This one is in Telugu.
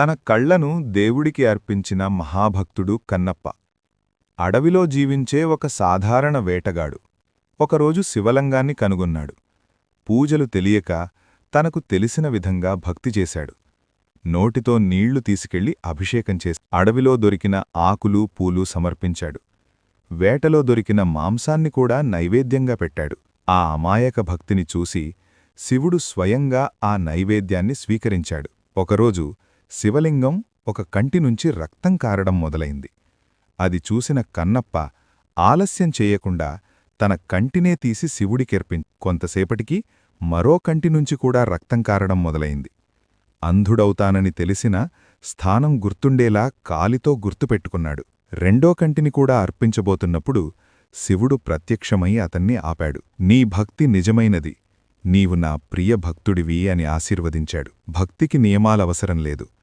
తన కళ్ళను దేవుడికి అర్పించిన మహాభక్తుడు కన్నప్ప. అడవిలో జీవించే ఒక సాధారణ వేటగాడు. ఒకరోజు శివలంగాన్ని కనుగొన్నాడు. పూజలు తెలియక తనకు తెలిసిన విధంగా భక్తి చేశాడు. నోటితో నీళ్ళు తీసుకెళ్ళి అభిషేకం చేసి అడవిలో దొరికిన ఆకులు పూలు సమర్పించాడు. వేటలో దొరికిన మాంసాన్ని కూడా నైవేద్యంగా పెట్టాడు. ఆ అమాయక భక్తిని చూసి శివుడు స్వయంగా ఆ నైవేద్యాన్ని స్వీకరించాడు. ఒకరోజు శివలింగం ఒక కంటి నుంచి రక్తం కారడం మొదలైంది. అది చూసిన కన్నప్ప ఆలస్యం చేయకుండా తన కంటినే తీసి శివుడికెర్పిం కొంతసేపటికి మరో కంటి నుంచి కూడా రక్తం కారడం మొదలైంది. అంధుడవుతానని తెలిసిన స్థానం గుర్తుండేలా కాలితో గుర్తుపెట్టుకున్నాడు రెండో కంటిని కూడా అర్పించబోతున్నప్పుడు శివుడు ప్రత్యక్షమై అతన్ని ఆపాడు. నీ భక్తి నిజమైనది నీవు నా ప్రియ భక్తుడివి అని ఆశీర్వదించాడు. భక్తికి నియమాలవసరం లేదు.